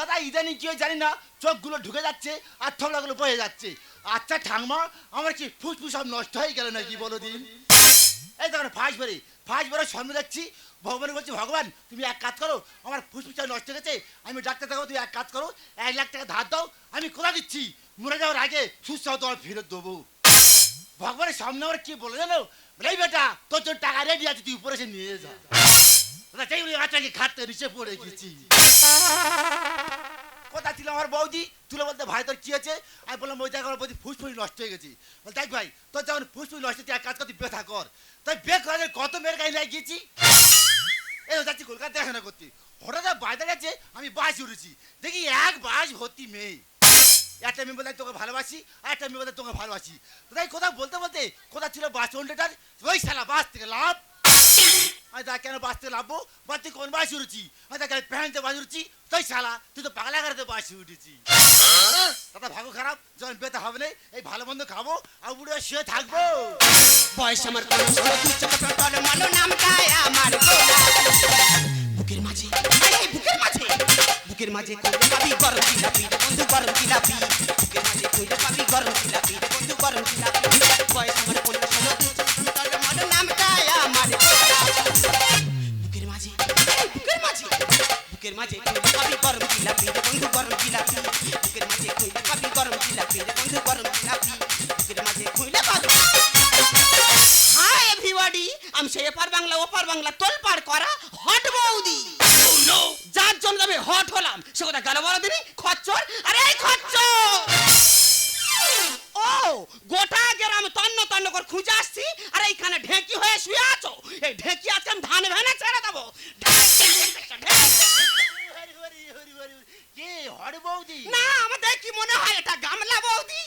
দাদা, ইদানিং কেউ জানি না, চোখগুলো ঢুকে যাচ্ছে আর থবলাগুলো বয়ে যাচ্ছে। আচ্ছা ঠাংমা আমার কি ফুসফুস সব নষ্ট হয়ে গেল নাকি বলো দিন? এই দেখো ফাঁস বেরে ফাঁস বেরো সামনে যাচ্ছি ভগবান বলছি, ভগবান, তুমি এক কাজ করো, আমার ফুসফুসটা নষ্ট হয়ে গেছে, আমি ডাক্তার দেখাবো, তুমি এক কাজ করো, এক লাখ টাকা ধার দাও, আমি কোথা দিচ্ছি? মরে যাওয়ার আগে সুস্থ তোমার ফেরত দেবো। ভগবানের সামনে আমার কি বলে জানো? বেটা, তোর জন্য টাকা রেডি আছে, তুই উপরে এসে নিয়ে যা। সেই বলে আচাকে খাটতে নিচে পড়ে গেছি। কোথা ছিল আমার বৌদি? তুলে বলতে, ভাই, তোর কি আছে আমি বললাম, ওই জায়গায় বৌদি ফুসফুস নষ্ট হয়ে গেছি। বল, দেখ ভাই, তোর যখন ফুসফুস নষ্ট হচ্ছে এক কাজ কর, তুই বেথা কর। তাই বে করে কত মেয়ের গাড়ি লাগিয়ে গিয়েছি। এই যাচ্ছি কলকাতা দেখাশোনা করতে। হঠাৎ বাইরে গেছে, আমি বাস উঠেছি। দেখি এক বাস ভর্তি মেয়ে। একটা মেয়ে বলে তোকে ভালোবাসি, আর একটা মেয়ে বলে তোকে ভালোবাসি। তাই কোথাও বলতে বলতে কোথাও ছিল বাস কন্ডাক্টার ওই শালা বাস থেকে লাভ আমি কেন থেকে লাভবো বাস কোন বাসে উঠেছি? আমি তা কেন প্যান্টে বাস উঠছি? তুই শালা, তুই তো পাগলা গাড়িতে বাসে উঠেছি। দাদা ভাগো খারাপ, যখন বেতে হবে না এই ভালো মন্দ খাব, আর বুড়ো শুয়ে থাকব। বয়স আমার তুই চোখ টল মালো নামটায় আমার বুকের মাঝে বুকের মাঝে বুকের মাঝে কইলে পাবি গরম জিলাপি, বন্ধু গরম জিলাপি। বুকের মাঝে কইলে পাবি গরম জিলাপি, বন্ধু গরম জিলাপি। বয়স আমার কোনো ষোলো মাঝে পাবি গরম জিলাপি রে বন্ধু গরম জিলাপি? বুকের মাঝে পাবি গরম জিলাপি রে বন্ধু গরম জিলাপি? বুকের মাঝে হাই এভরিবডি আমি সেই এপার বাংলা ওপার বাংলা করা হট বৌদি। যার জন্য আমি হট হলাম। সে কথা গেল বড় দিনই খচ্চর? আরে এই খচ্চর! ও গোটা গ্রাম তন্ন তন্ন করে খুঁজে আসছি আর এইখানে ঢেকি হয়ে শুয়ে আছো। এই ঢেকি আজকে আমি ধান ভেনে ছেড়ে দেবো। বৌদি। না আমাদের কি মনে হয় এটা গামলা বৌদি?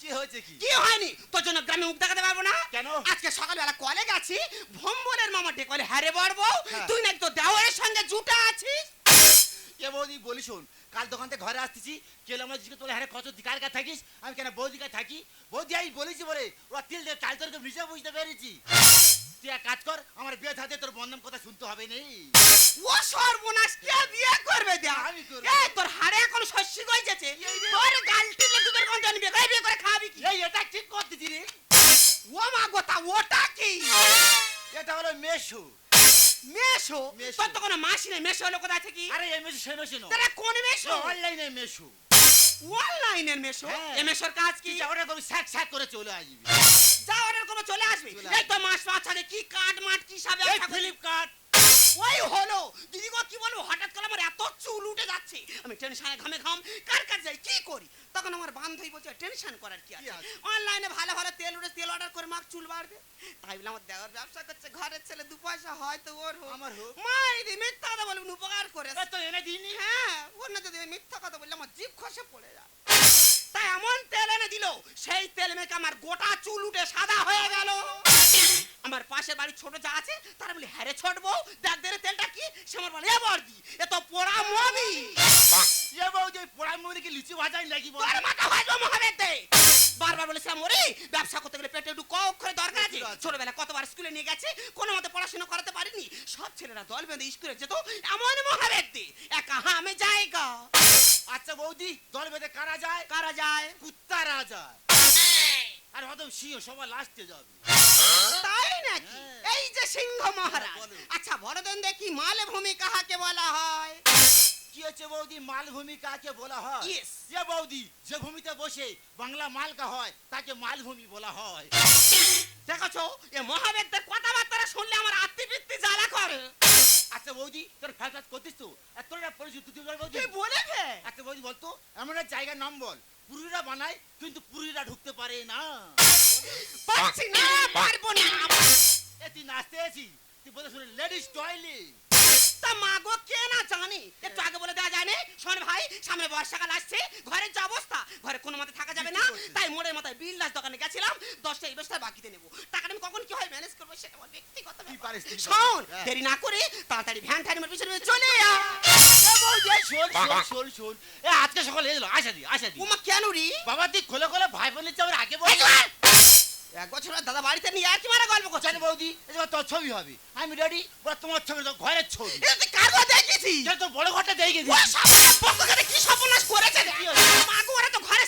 কি হয়েছে কি? কি হয়নি? তোর জন্য গ্রামে মুখ দেখাতে পারব না? কেন? আজকে সকালবেলা কলে গেছি ভম্বলের মামা ডেকলে হ্যারে বড়বো হ্যাঁ। তুই নাকি তোর দেওয়ারের সঙ্গে জুটা আছিস? কে বৌদি বলি শোন কাল দোকান থেকে ঘরে আসতেছি কেলো আমার জিজ্ঞেস তোলে হ্যাঁ কত দিকার কাছে থাকিস? আমি কেন বৌদি কাছে থাকি? বৌদি আমি বলেছি বলে ওরা তিল দিয়ে চাল তোর মিশে বুঝতে পেরেছি। তুই এক কাজ কর আমার বিয়ে থাকতে তোর বন্ধন কথা শুনতে হবে নেই ও সর্বনাশ কে বিয়ে করবে দেখ? আমি করব। এই তোর হাড়ে এখন শস্য গইছে তোর গালটি লেগে তোর কোন জানবি কই বিয়ে করে খাবি কি? এই এটা ঠিক করতেছি রে। ও মা গোতা ওটা কি? এটা হলো মেশো। মেশো। তোর তো কোনো মাসি নেই মেশো হলো কোথা থেকে? আরে এই মেশো সে মেশো না তারা কোন মেশো? অনলাইনে মেশো। অনলাইনের মেশো। হ্যাঁ। এ মেশোর কাজ কি? যা ওটা তুমি স্যাক স্যাক করে চলে আসবি। যা অর্ডার করব চলে আসবি। এই তো মাস পাঁচ আগে কি কাট মাট কি সাবে ফ্লিপকার্ট ওই হলো। দিদি গো কি বলব? হঠাৎ করে আমার এত চুল উঠে যাচ্ছে। আমি টেনশনে ঘামে ঘাম কার কাছে যাই কি করি? তখন আমার বান্ধবী বলছে টেনশন করার কি আছে? অনলাইনে ভালো ভালো তেল উঠে তেল অর্ডার করে মাখ চুল বাড়বে। তাই বলে আমার দেওয়ার ব্যবসা করছে ঘরের ছেলে দু পয়সা হয়তো ওর হোক। আমার হোক। মাই দি মিথ্যা কথা বলবেন উপকার করে তো এনে দিইনি। হ্যাঁ না যদি মিথ্যা কথা বললে আমার জিভ খসে পড়ে যায়। তাই এমন তেল এনে দিল সেই তেল মেখে আমার গোটা চুল উঠে সাদা হয়ে গেল। আমার পাশের বাড়ি ছোট যা আছে তারা বলি হ্যারে ছোট বউ দেখ দে রে তেলটা কি? সে আমার বলে এ বর্দি এ তো পোড়া মবি এ বৌদি পোড়া মুড়ি কি লিচু ভাজাই লাগি বল? তোর মাথা ভাজবো মহাবেদ দে। বারবার বলেছিলাম ওরে ব্যবসা করতে গেলে পেটে একটু কক করে দরকার আছে। ছোটবেলা কতবার স্কুলে নিয়ে গেছে কোনো মতে পড়াশোনা করাতে পারিনি। সব ছেলেরা দল বেঁধে স্কুলে যেত এমন মহাবেদ দে একা হামে যায়গা আচ্ছা বৌদি দল বেঁধে কারা যায়? কারা যায়? কুত্তারা যায় আর হয়তো সিংহ সবার লাস্টে যাবে। তাই নাকি? হ্যাঁ। এই যে সিংহ মহারাজ। আচ্ছা বড় দেন দেখি মালভূমি কাহাকে বলা হয়? কি হচ্ছে বৌদি? মালভূমি কাকে বলা হয়. বৌদি যে ভূমিতে বসে বাংলা মালকা হয় তাকে মালভূমি বলা হয়। দেখছ? এ মহাবেদদের কথাবার্তা শুনলে আমার আত্মবৃত্তি জ্বালা করে। আচ্ছা বৌদি তোর ফ্যাসাদ করতিস তো? তোর পরিচিত তুই বৌদি। বলেছে আচ্ছা বৌদি বলতো এমন একটা জায়গার নাম বল। পুরীরা বানায় কিন্তু পুরীরা ঢুকতে পারে না। পারছি না পারব না। এ তুই নাচতে আছিস তুই বলে শুনে লেডিস টয়লেট তা মা গো কে না জানে? একটু আগে বলে দেওয়া যায় না? শোন ভাই সামনে বর্ষাকাল আসছে ঘরের যে অবস্থা ঘরে কোনো মতে থাকা যাবে না। তাই মোড়ের মাথায় বিল্লাস দোকানে গেছিলাম দশটা এই দশটা বাকিতে নেব। টাকাটা আমি কখন কি হয় ম্যানেজ করব সেটা আমার ব্যক্তিগত শোন হ্যাঁ। দেরি না করে তাড়াতাড়ি ভ্যান ঠ্যান পিছনে চলে আয়। এ বৌদি, শোন শোন শোন। শোন এ আজকে সকালে এলো আশা দি আশা দি। উমা কেন রি? বাবা তুই খোলে খোলে ভাই বোনের আমার আগে বল। এক বছর দাদা বাড়িতে নিয়ে আর মারা গল্প করছেন বৌদি এই তোর ছবি হবে। আমি রেডি বলে তোমার ছবি তো ঘরের ছবি। কার কথা দেখেছি তো বড় ঘরটা গেছি সামনে পক্ষে কি সর্বনাশ করেছে রে? কি হয়েছে? মা গো, ওরা তো ঘরে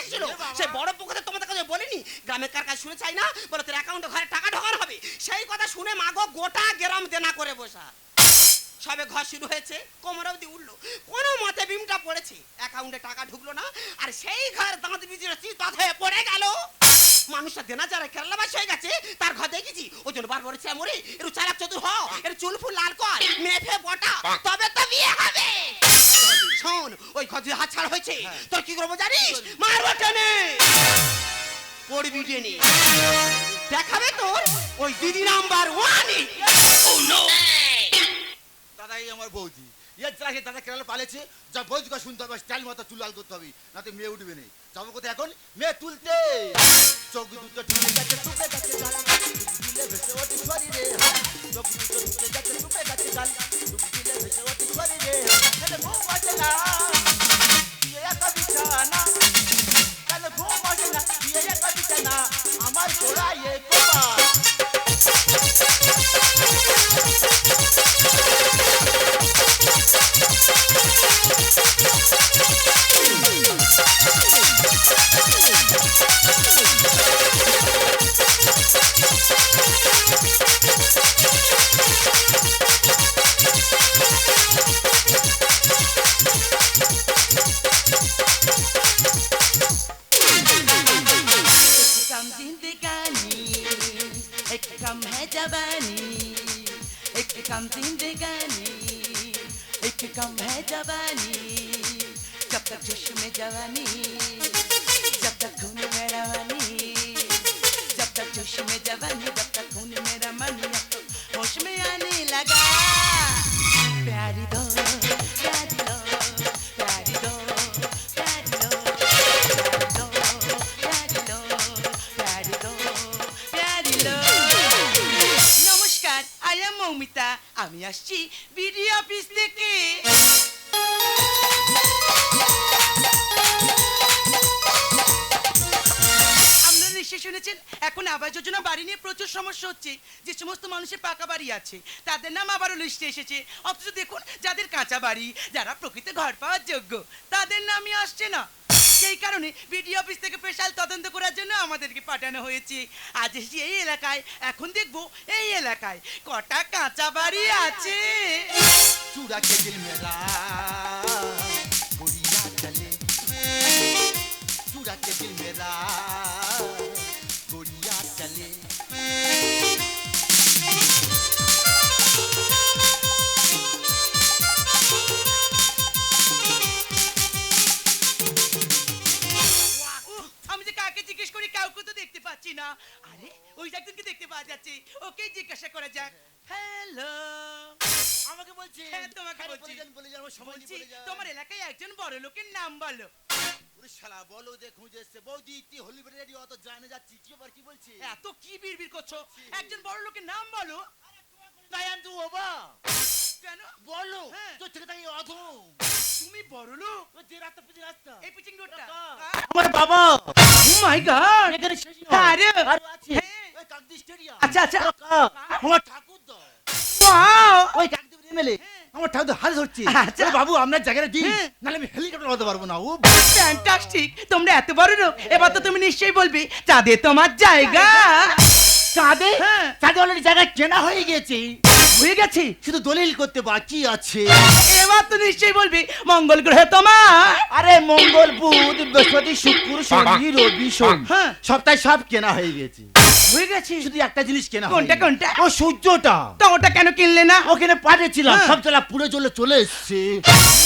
এসেছিল। এ বাবা। সে বড় পক্ষে তোমাদের কাছে বলিনি গ্রামের কার কাছে শুনে চাই না? বলে তোর অ্যাকাউন্টে ঘরে টাকা ঢোকানো হবে। সেই কথা শুনে মা গো গোটা গ্রাম দেনা করে বসা। সবে ঘর শুরু হয়েছে কোমর অবধি উঠল। কোনো মতে বিমটা পড়েছে। অ্যাকাউন্টে টাকা ঢুকলো না আর সেই ঘর দাঁত চিৎপাত হয়ে পড়ে গেল। মানুষটা দেনা যারা কেরালাবাসী হয়ে গেছে তার ঘর দেখেছি। ওই জন্য বার বলেছে মরে একটু চালাক চতুর হ এর চুল ফুল লাল কর মেফে বটা তবে তো বিয়ে হবে। শোন ওই ঘর দিয়ে হাত ছাড়া হয়েছে। তোর কি করব জানিস? মারবো টেনে। পড়বি টেনে। দেখাবে তোর ওই দিদি নাম্বার ওয়ানই এই আমার বৌদি। ইয়ে চাষে দাদা কেরালা পালেছে যা বৌদি কথা শুনতে হবে স্টাইল মতো চুল লাল করতে হবে না তো মেয়ে উঠবে নেই যাব কোথায় এখন মেয়ে তুলতে। চোখ দুটো ঢুকে গেছে টুপে গেছে ডুব দিলে ভেসে শরীরে চোখ দুটো ঢুকে গেছে গেছে দিলে ভেসে শরীরে ঘুম আসে না? বিয়ে একা বিছানা? ঘুম আসে না? একা বিছানা? আমার कम जवानी जब तक जोश में जवानी जब तक खून में रवानी जब तक जोश में जवानी जब तक खून में रवानी अब तो होश में आने लगा प्यारी दो प्यारी दो प्यारी दो प्यारी दो प्यारी दो প্যারি লো, প্যারি লো, প্যারি লো। নমস্কার আই এম মৌমিতা আমি আসছি বিডি অফিস থেকে আবাস যোজনা বাড়ি নিয়ে প্রচুর সমস্যা হচ্ছে। যে সমস্ত মানুষের পাকা বাড়ি আছে, তাদের নাম আবারও লিস্টে এসেছে। অথচ দেখুন, যাদের কাঁচা বাড়ি, যারা প্রকৃত ঘর পাওয়ার যোগ্য, তাদের নামই আসছে না। সেই কারণে বিডিও অফিস থেকে স্পেশাল তদন্ত করার জন্য আমাদেরকে পাঠানো হয়েছে। আজ এসে এই এলাকায়, এখন দেখব এই এলাকায় কটা কাঁচা বাড়ি আছে। চূড়া কেজিল মেলা চূড়া কেজিল মেলা। আমি যে কাকে জিজ্ঞেস করি কাউকে তো দেখতে পাচ্ছি না। ওই একজনকে দেখতে পাওয়া যাচ্ছে। ওকে জিজ্ঞাসা করা যাক। হ্যালো। আমাকে বলছে হ্যাঁ, তোমাকে বলছি। বলে আমার সময় বলে যান। তোমার এলাকায় একজন বড় লোকের নাম বলো। ওরে শালা বলো খুঁজে এসছে। বৌদি তুই হলি রেডি অত জানে যাচ্ছি কি আবার কি বলছে? এত কি বিড়বিড় করছ? একজন বড় লোকের নাম বলো। নায়ান তু বাবা কেন? বলো। হ্যাঁ। তোর থেকে তাই অধম। তুমি বড় লোক? যে রাস্তা পুজো রাস্তা। এই পিচিং রোডটা। আমার বাবা। ও মাই গড এখানে। হ্যাঁ, আরে। আছে হ্যাঁ। ওই কাকদি স্টেডিয়াম আচ্ছা, আচ্ছা। আমার ঠাকুর দা ওয়াও ওই কাকদি এমএলএ আমার ঠাকুর হাত ধরছে। আচ্ছা। বাবু আপনার জায়গাটা দিন হ্যাঁ। নাহলে আমি হেলিকপ্টার হতে পারব না। ও ফ্যান্টাস্টিক তোমরা এত বড় লোক এবার তো তুমি নিশ্চয়ই বলবে চাঁদে তোমার জায়গা। চাঁদে? হ্যাঁ। চাঁদে অলরেডি জায়গা কেনা হয়ে গেছে। হয়ে গেছে? শুধু দলিল করতে বাকি আছে। এবার তো নিশ্চয়ই বলবি মঙ্গল গ্রহে তোমার। আরে মঙ্গল বুধ বৃহস্পতি শুক্র শনি রবি হ্যাঁ। সপ্তাহে সব কেনা হয়ে গেছে। হয়ে গেছে। শুধু একটা জিনিস কেনা কোনটা, কোনটা? ও সূর্যটা। তো ওটা কেন কিনলে না? ওখানে পাঠিয়েছিলাম হ্যাঁ। সব জেলা পুড়ে জলে চলে এসছে।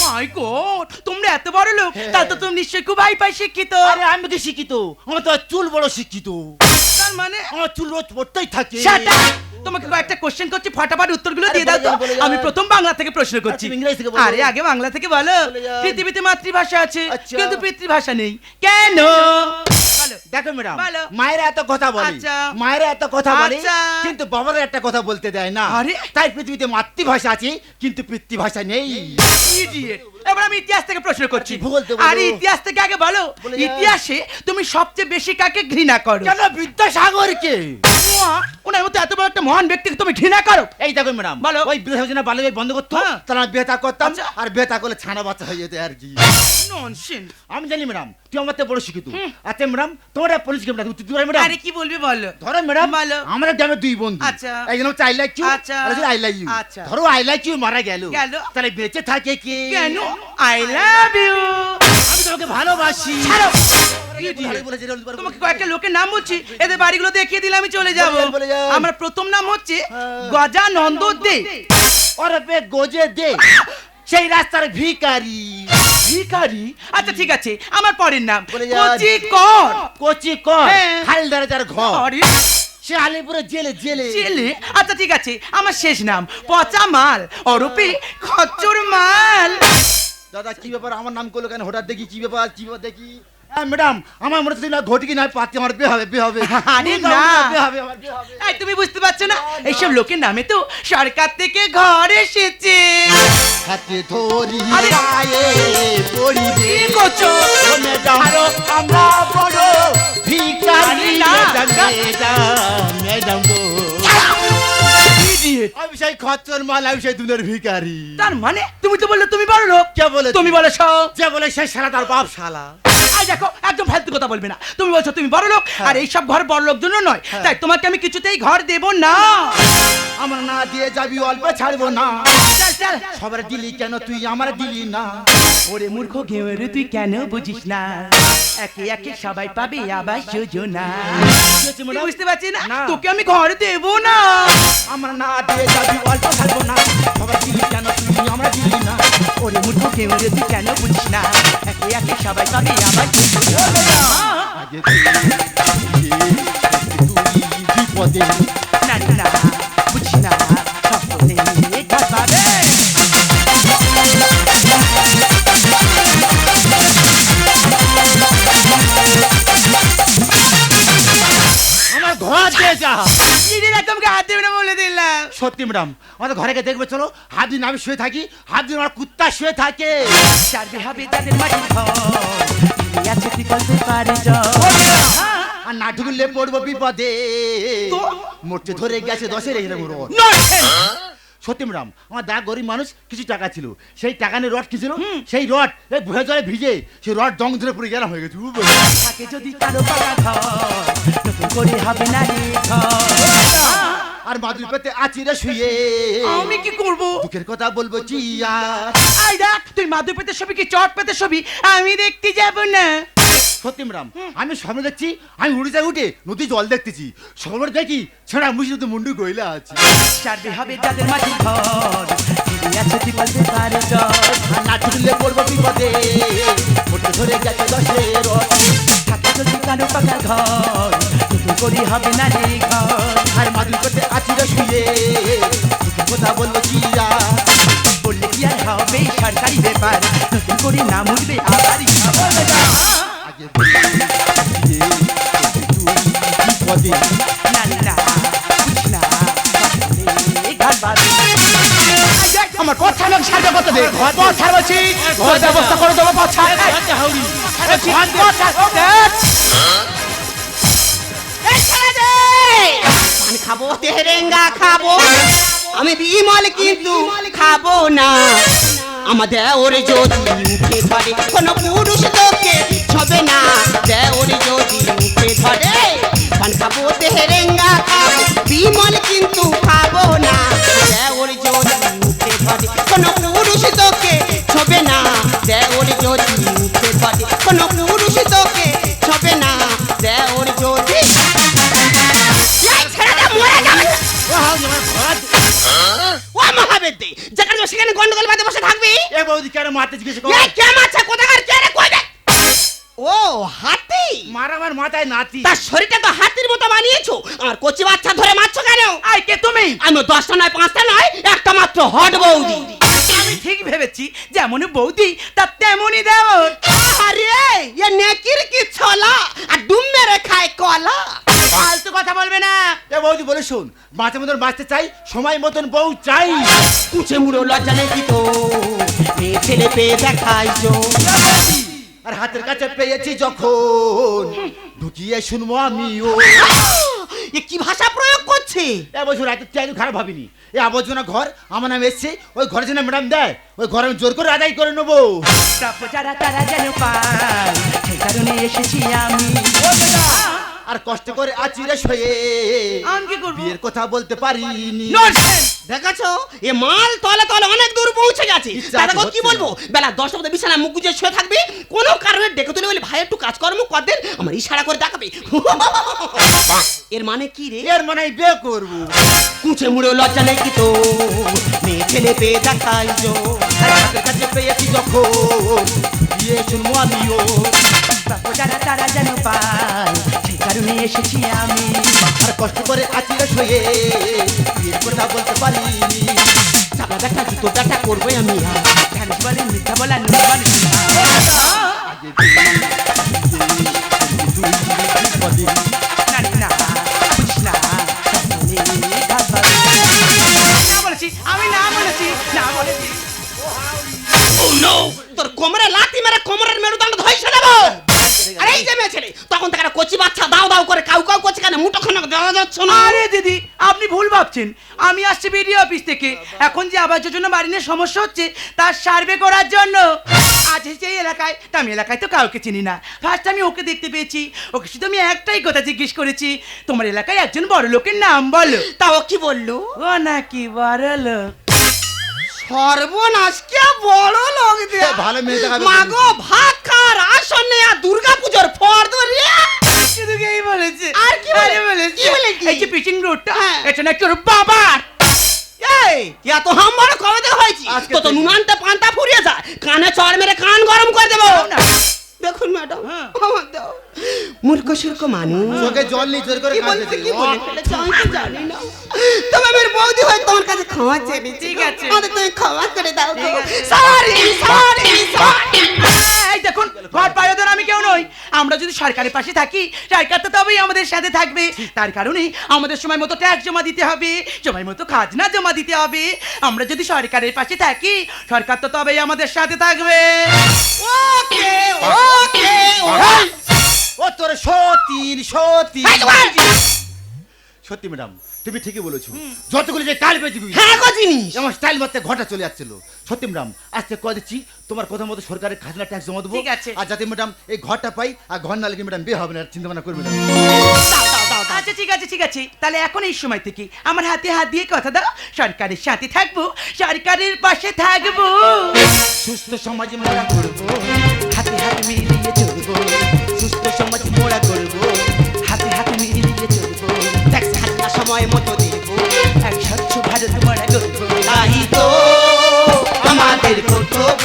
মাই গড তোমরা এত বড় লোক তা তাহলে তো তুমি নিশ্চয়ই খুব হাই পাই শিক্ষিত। আরে আমি কি শিক্ষিত আমার তো চুল বড় শিক্ষিত। তার মানে? আমার চুল রোজ পড়তেই থাকে! তোমাকে কয়েকটা কোশ্চেন করছি ফটাফট উত্তরগুলো দিয়ে দাও তো। আমি প্রথম বাংলা থেকে প্রশ্ন করছি। থেকে বলো। আরে আগে বাংলা থেকে বলো। পৃথিবীতে মাতৃভাষা আছে আচ্ছা। কিন্তু পিতৃভাষা নেই। কেন? দেখো ম্যাডাম মায়েরা এত কথা বলে আচ্ছা। মায়েরা এত কথা বলে আচ্ছা। কিন্তু বাবারা একটা কথা বলতে দেয় না। আরে? তাই পৃথিবীতে মাতৃভাষা আছে কিন্তু পিতৃভাষা নেই। এবার আমি ইতিহাস থেকে প্রশ্ন করছি। আচ্ছা। আর ইতিহাস থেকে আগে বলো। ইতিহাসে তুমি সবচেয়ে বেশি কাকে ঘৃণা করো? কেন বিদ্যাসাগরকে? উয়া, ওনার মতো এত বড় একটা মহান ব্যক্তিকে তুমি ঘৃণা করো এই দেখো ম্যাডাম বলো। ওই বিদ্যাসাগর বাল্য বন্ধ করতো হ্যাঁ। তাহলে আমি বেতা করতাম আচ্ছা। আর বেতা করলে ছানা বাচ্চা হয়ে যেত আর কি ননসেন্স আমি জানি ম্যাডাম তুই আমার থেকে বড় শিক্ষিত আচ্ছা ম্যাডাম তোমার পুলিশ কেমন উত্তর দিবে ম্যাডাম আরে কি বলবি বলো ধরো ম্যাডাম বলো। আমরা গ্রামে দুই বন্ধু আচ্ছা। একজন হচ্ছে আই লাইক ইউ আচ্ছা। আই লাইক ইউ আচ্ছা। ধরো আই লাইক ইউ মারা গেল গেল। তাহলে বেঁচে থাকে কে কেন আই লাভ ইউ আমি তোমাকে ভালোবাসি ছাড়ো তোমাকে কয়েকটা লোকের নাম বলছি এদের বাড়িগুলো দেখিয়ে দিলে আমি চলে যাব। আমার প্রথম নাম হচ্ছে হ্যাঁ। গজানন্দ দে। ওরে বে গোজে দে। সেই রাস্তার ভিখারি। ভিখারি? আচ্ছা ঠিক আছে আমার পরের নাম। কচি কর। কচি কর। হ্যাঁ। তার ঘর। সে আলিপুরে জেলে জেলে। জেলে? আচ্ছা ঠিক আছে আমার শেষ নাম। পচা মাল অরূপে খচ্চর মাল। দাদা কি ব্যাপার? আমার নাম করল কেন? হঠাৎ দেখি কি ব্যাপার? কি ব্যাপার দেখি? হ্যাঁ ম্যাডাম আমার মনে হচ্ছে না ঘটিকি না পাচ্ছি আমার বিয়ে হবে বিয়ে হবে। আরে না। বিয়ে হবে আমার বিয়ে হবে। এই তুমি বুঝতে পারছ না? এইসব লোকের নামে তো সরকার থেকে ঘর এসেছে। হাতে ধরি পড়িবে কি করছ? ম্যাডাম আমরা বড় ভিখারি। ম্যাডাম ম্যাডাম ম্যাডাম গো। Idiot! আমি সেই খচ্চর মাল আমি সেই দুনের ভিখারি। তার মানে? তুমি তো বললে তুমি বড় লোক। কে বলে তুমি বলেছ। যে বলে সেই শালা তার বাপ শালা আই দেখো একদম ফালতু কথা বলবে না। তুমি বলছো তুমি বড় লোক আর এই সব ঘর বড় লোক জন্য নয়। হ্যাঁ। তাই তোমাকে আমি কিছুতেই ঘর দেব না। আমার না দিয়ে যাবি অল্প ছাড়বো না। চল চল। সবার দিলি কেন তুই আমার দিলি না। ওরে মূর্খ গেমের তুই কেন বুঝিস না? একে একে সবাই পাবে আবার যোজনা। বুঝতে পারছিস না? না। তোকে আমি ঘর দেব না। আমার না দিয়ে যাবি অল্প ছাড়বো না। সবার দিলি কেন তুই আমার দিলি না। ওরে মূর্খ গেমের তুই কেন বুঝিস না? একে একে সবাই আবার যোজনা আগে তুই বিপদে দেবে না বলে দিলাম সত্যি ম্যাডাম আমাদের ঘরে গিয়ে দেখবে চলো হাত দিন আমি শুয়ে থাকি হাত দিন আমার কুত্তা শুয়ে থাকে। চারবে হবে তাদের মাটির ঘর। আছে তুই বলতে আর না ঢুকলে পড়ব বিপদে। তো? মোটে ধরে গেছে দশের এরকম রড Nonsense! সত্যি ম্যাডাম আমার দা গরিব মানুষ কিছু টাকা ছিল। সেই টাকা নিয়ে রড কিছিল সেই রড এই ভুয়ে জলে ভিজে সেই রড জং ধরে পুরো গেলাম হয়ে গেছে। থাকে যদি কারও পাকা ঘর করে হবে না রে ঘর। আর মাদুর পেতে আছি রে শুয়ে। আমি কি করব? দুঃখের কথা বলব চিয়ার আই দেখ তুই মাদুর পেতে ছবি কি চট পেতে ছবি? আমি দেখতে যাব না। সত্যি ম্যাডাম আমি সামনে দেখছি আমি উড়ে যাই উঠে নদী জল দেখতেছি। সবার দেখি ছেড়া মুসি তো মুন্ডু গইলা আছে। চারবে হবে যাদের মাটির ঘর আছে তুই বলতে পারে না পড়ব বিপদে ধরে গেছে দশের যদি কারও পাকা ঘর নতুন করি হবে না রে ঘর আর মাদুর করতে আছি শুয়ে কথা বলব চিয়ার বললে কি আর হবে সরকারি ব্যাপার নতুন করে নাম উঠবে আবারই আগে আমার পথ ছাড়বে সাহায্য করতে দে পথ ছাড় বলছি? ঘর ব্যবস্থা করে দেবো পথ ছাড়? খাব তেরেঙ্গা খাব। আমি বিমল কিন্তু খাব না। আমাদের ওর যদি উঠে ধরে কোন পুরুষ তোকে ছবে না। দেওর যদি উঠে ধরে পান খাব তেরেঙ্গা খাব। বিমল কিন্তু খাব না। কোন পুরুষ তোকে ছবে না দেওর যদি উঠে পারে। কোনো পুরুষ তোকে ছবে না দেওর যদি ও মহাবেদ্যে যেখানে সেখানে গন্ডগোল বাঁধে বসে থাকবি। এ বৌদি কেন মারতে জিজ্ঞেস কর। কে মারছে? কোথাকার? কে রে? কই ও হাতি? মার আমার মাথায় নাতি। তার শরীরটা তো হাতির মতো বানিয়েছো। আর কচি বাচ্চা ধরে মারছো কেন? আই কে তুমি? আমি দশটা নয় পাঁচটা নয় একটা মাত্র হট বৌদি। আমি ঠিক ভেবেছি যেমন বৌদি তার তেমনই দেব আরে এ নেকির কি ছলা? আর ডুম মেরে খায় কলা? ফালতু কথা বলবে না। এ বৌদি বলে শোন মাঝে মতন বাঁচতে চাই সময় মতন বউ চাই। কুচে মুড়ো লজ্জা নেই কি তো ছেলে পেয়ে দেখাই জো আর হাতের কাছে পেয়েছি যখন ঢুকিয়ে শুনব আমিও। এ কি ভাষা প্রয়োগ করছে? এ বছর রাতের চাইলে খারাপ ভাবিনি। এ আবর্জনা ঘর আমার নামে এসছে ওই ঘরে যেন ম্যাডাম দেয় ওই ঘরে আমি জোর করে আদায় করে নেব। যারা তারা যেন পায় সেই কারণে এসেছি আমি। আর কষ্ট করে আছি রে শয়ে আমি কি করব? বিয়ের কথা বলতে পারিনি! দেখাছো এ মাল তলে তলে অনেক দূর পৌঁছে গেছে। দাদা কি বলব? বেলা দশটা মধ্যে বিছানা মুখ গুজে শুয়ে থাকবে কোনো কারণে ডেকে তুলে বলে ভাই একটু কাজকর্ম কর দেন আমার ইশারা করে দেখাবে? এর মানে কি রে? এর মানে বিয়ে করব। কুচে মুড়ে লজ্জা নেই কি তো মেয়ে ছেলে পেয়ে দেখাই হাতের কাছে পেয়েছি যখন। বিয়ে শুনব আমিও। যারা তারা যেন সেই কারণে এসেছি আমি। আর কষ্ট করে আছি শয়ে বিয়ের কথা বলতে পারিনি। চাপা দেখা জুতো দেখা করব আমি আর। বলে মিথ্যা বলা নুন বলে যাচ্ছে না? আরে দিদি আপনি ভুল ভাবছেন। আমি আসছি বিডিও অফিস থেকে। এখন যে আবাস যোজনা বাড়ি নিয়ে সমস্যা হচ্ছে তার সার্ভে করার জন্য। আজ সেই এলাকায় তা আমি এলাকায় তো কাউকে চিনি না। ফার্স্ট আমি ওকে দেখতে পেয়েছি। ওকে শুধু আমি একটাই কথা জিজ্ঞেস করেছি তোমার এলাকায় একজন বড় লোকের নাম বলো। তাও কি বলল? ও নাকি বড় লোক। সর্বনাশ কে বড় লোক দিয়ে? ভালো মেয়ে মাগো ভাত খাওয়ার আসন আর দুর্গা পুজোর ফর ধরিয়ে শুধু এই বলেছে। আর কি বলে? বলেছে। কি বলে কি? এই যে পিচিং রোডটা হ্যাঁ। এটা নাকি ওর বাবার? এই এত হাম্বার কবে থেকে হয়েছি তো তো থেকে। নুনানটা পান্তা ফুরিয়ে যায়। কানে চড় মেরে কান গরম করে দেবো। দেখুন ম্যাডাম হ্যাঁ। আমার দাও। মূর্খ সুর্খ মানুষ। চোখে জল নেই জোর করে কি কাঁদতে বলতে দিই। কি বলে জানি না। তবে আমার বৌদি হয় তোমার কাছে ক্ষমা চেয়ে ঠিক আছে। আমাদের তুমি ক্ষমা করে দাও সরি সরি আমরা যদি সরকারের পাশে থাকি সরকার তো তবেই আমাদের সাথে থাকবে। তার কারণে আমাদের সময় মতো ট্যাক্স জমা দিতে হবে সময় মতো খাজনা জমা দিতে হবে। আমরা যদি সরকারের পাশে থাকি সরকার তো তবেই আমাদের সাথে থাকবে। ওকে ওকে ও তোর সতীর সতী সত্যি ম্যাডাম। তুমি ঠিকই বলেছ। যতগুলো যে কাল পেয়েছি হ্যাঁ গো জিনিস। আমার স্টাইল মারতে ঘটা চলে যাচ্ছিল। সত্যি ম্যাডাম আজকে কয়ে দিচ্ছি তোমার কথা মতো সরকারের খাজনা ট্যাক্স জমা দেবো। ঠিক আছে। আর যাতে ম্যাডাম এই ঘরটা পাই আর ঘর না লেগে ম্যাডাম বিয়ে হবে না চিন্তা ভাবনা করবে না। আচ্ছা ঠিক আছে ঠিক আছে। তাহলে এখন এই সময় থেকে আমার হাতে হাত দিয়ে কথা দাও। সরকারের সাথে থাকব সরকারের পাশে থাকব। সুস্থ সমাজ মোড়া করব। করছ ভারত মারা করছ তাই তো আমাদের কর্তব্য।